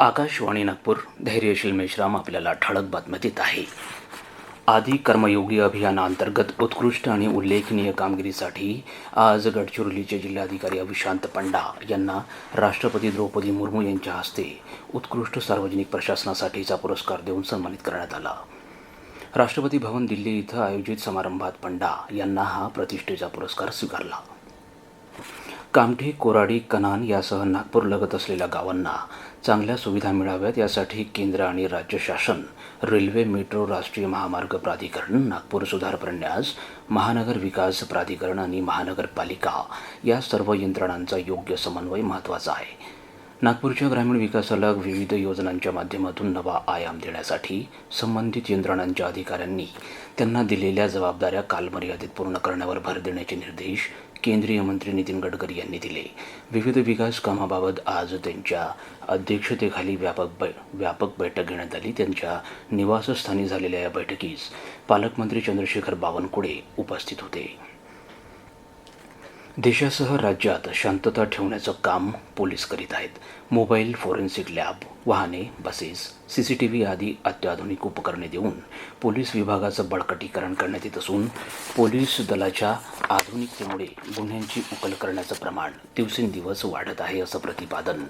आकाशवाणी नागपूर धैर्यशील मेश्राम आपल्याला ठळक बातम्या देत आहे. आदी कर्मयोगी अभियानाअंतर्गत उत्कृष्ट आणि उल्लेखनीय कामगिरीसाठी आज गडचिरोलीचे जिल्हाधिकारी अविशांत पंडा यांना राष्ट्रपती द्रौपदी मुर्मू यांच्या हस्ते उत्कृष्ट सार्वजनिक प्रशासनासाठीचा पुरस्कार देऊन सन्मानित करण्यात आला. राष्ट्रपती भवन दिल्ली इथं आयोजित समारंभात पंडा यांना हा प्रतिष्ठेचा पुरस्कार स्वीकारला. कामठी कोराडी कनान यासह नागपूर लगत असलेल्या गावांना चांगल्या सुविधा मिळाव्यात. यासाठी केंद्र आणि राज्य शासन रेल्वे मेट्रो राष्ट्रीय महामार्ग प्राधिकरण नागपूर सुधार प्रन्यास महानगर विकास प्राधिकरण आणि महानगरपालिका या सर्व यंत्रणांचा योग्य समन्वय महत्त्वाचा आहे. नागपूरच्या ग्रामीण विकासाला विविध योजनांच्या माध्यमातून नवा आयाम देण्यासाठी संबंधित यंत्रणांच्या अधिकाऱ्यांनी त्यांना दिलेल्या जबाबदाऱ्या कालमर्यादित पूर्ण करण्यावर भर देण्याचे निर्देश केंद्रीय मंत्री नितीन गडकरी यांनी दिले. विविध विकास कामाबाबत आज त्यांच्या अध्यक्षतेखाली व्यापक बै व्यापक बैठक घेण्यात आली. त्यांच्या निवासस्थानी झालेल्या या बैठकीस पालकमंत्री चंद्रशेखर बावनकुळे उपस्थित होते. देशासह राज्यात शांतता ठेवण्याचं काम पोलीस करीत आहेत. Mobile forensic lab. वाहने buses C C T V आदी अत्याधुनिक उपकरणे देऊन पोलीस विभागाचं बळकटीकरण करण्यात येत असून पोलीस दलाच्या आधुनिकतेमुळे गुन्ह्यांची उकल करण्याचं प्रमाण दिवसेंदिवस वाढत आहे असं प्रतिपादन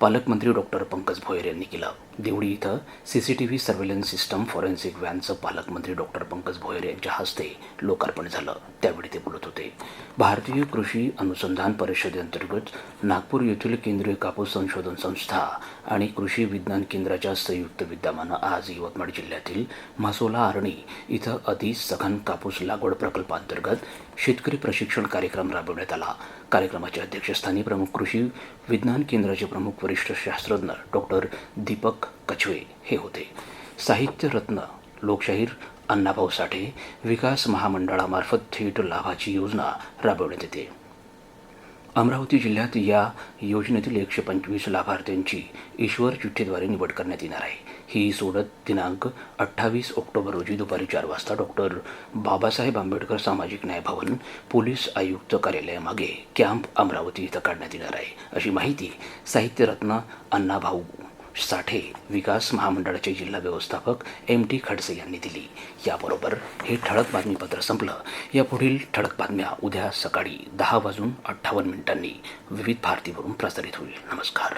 पालकमंत्री डॉक्टर पंकज भोयर यांनी केलं. देवडी इथं C C T V surveillance system forensic व्हॅनचं पालकमंत्री डॉक्टर पंकज भोयर यांच्या हस्ते लोकार्पण झालं. त्यावेळी ते बोलत होते. भारतीय कृषी अनुसंधान परिषदेअंतर्गत नागपूर येथील केंद्रीय कापूस संशोधन संस्था आणि कृषी कृषी विज्ञान केंद्राच्या संयुक्त विद्यमानं आज यवतमाळ जिल्ह्यातील मासोला आर्णी इथं अति सघन कापूस लागवड प्रकल्पांतर्गत शेतकरी प्रशिक्षण कार्यक्रम राबवण्यात आला. कार्यक्रमाच्या अध्यक्षस्थानी प्रमुख कृषी विज्ञान केंद्राचे प्रमुख वरिष्ठ शास्त्रज्ञ डॉक्टर दीपक कछवे हे होते. साहित्यरत्न लोकशाहीर अण्णाभाऊ साठे विकास महामंडळामार्फत थेट लाभाची योजना राबवण्यात येते. अमरावती जिल्ह्यात या योजनेतील एकशे पंचवीस लाभार्थ्यांची ईश्वर चिठ्ठीद्वारे निवड करण्यात येणार आहे. ही सोडत दिनांक अठ्ठावीस ऑक्टोबर रोजी दुपारी चार वाजता डॉक्टर बाबासाहेब आंबेडकर सामाजिक न्याय भवन पोलीस आयुक्त कार्यालयामागे कॅम्प अमरावती इथं काढण्यात येणार आहे. अशी माहिती साहित्यरत्न अण्णाभाऊ साठे विकास महामंडळाचे जिल्हा व्यवस्थापक एम टी खडसे यांनी दिली. याबरोबर हे ठळक बातमीपत्र संपलं. या पुढील ठळक बातम्या उद्या सकाळी दहा वाजून अठ्ठावन्न मिनिटांनी. विविध भारतीवरून प्रसारित होईल. नमस्कार.